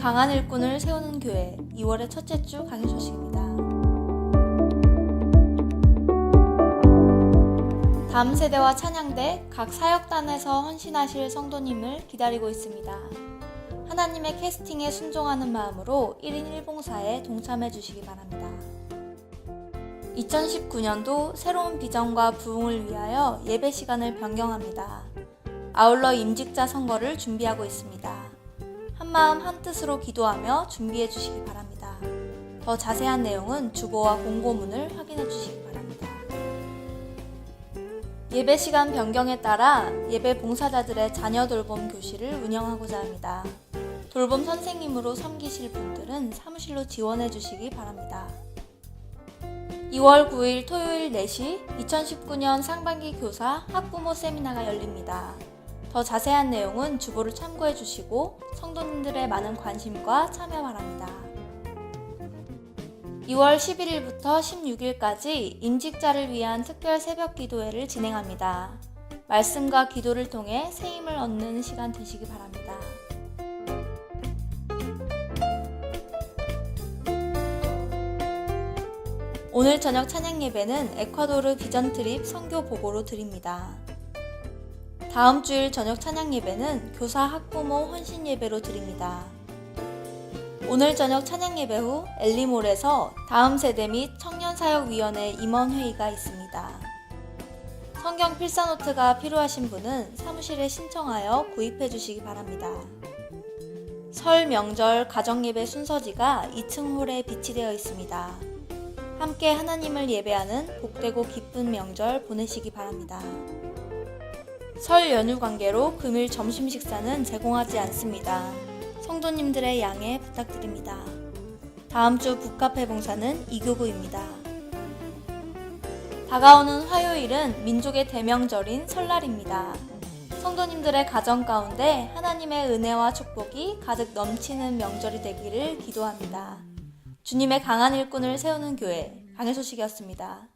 강한 일꾼을 세우는 교회 2월의 첫째 주 강의 소식입니다. 다음 세대와 찬양대 각 사역단에서 헌신하실 성도님을 기다리고 있습니다. 하나님의 캐스팅에 순종하는 마음으로 1인 1봉사에 동참해 주시기 바랍니다. 2019년도 새로운 비전과 부흥을 위하여 예배 시간을 변경합니다. 아울러 임직자 선거를 준비하고 있습니다. 한 마음 한 뜻으로 기도하며 준비해 주시기 바랍니다. 더 자세한 내용은 주보와 공고문을 확인해 주시기 바랍니다. 예배 시간 변경에 따라 예배 봉사자들의 자녀 돌봄 교실을 운영하고자 합니다. 돌봄 선생님으로 섬기실 분들은 사무실로 지원해 주시기 바랍니다. 2월 9일 토요일 4시 2019년 상반기 교사 학부모 세미나가 열립니다. 더 자세한 내용은 주보를 참고해 주시고 성도님들의 많은 관심과 참여 바랍니다. 2월 11일부터 16일까지 임직자를 위한 특별 새벽 기도회를 진행합니다. 말씀과 기도를 통해 새 힘을 얻는 시간 되시기 바랍니다. 오늘 저녁 찬양 예배는 에콰도르 비전 트립 선교 보고로 드립니다. 다음 주일 저녁 찬양 예배는 교사 학부모 헌신 예배로 드립니다. 오늘 저녁 찬양 예배 후 엘리몰에서 다음 세대 및 청년사역위원회 임원회의가 있습니다. 성경 필사노트가 필요하신 분은 사무실에 신청하여 구입해 주시기 바랍니다. 설 명절 가정예배 순서지가 2층 홀에 비치되어 있습니다. 함께 하나님을 예배하는 복되고 기쁜 명절 보내시기 바랍니다. 설 연휴 관계로 금일 점심 식사는 제공하지 않습니다. 성도님들의 양해 부탁드립니다. 다음 주 북카페 봉사는 이교구입니다. 다가오는 화요일은 민족의 대명절인 설날입니다. 성도님들의 가정 가운데 하나님의 은혜와 축복이 가득 넘치는 명절이 되기를 기도합니다. 주님의 강한 일꾼을 세우는 교회 강의 소식이었습니다.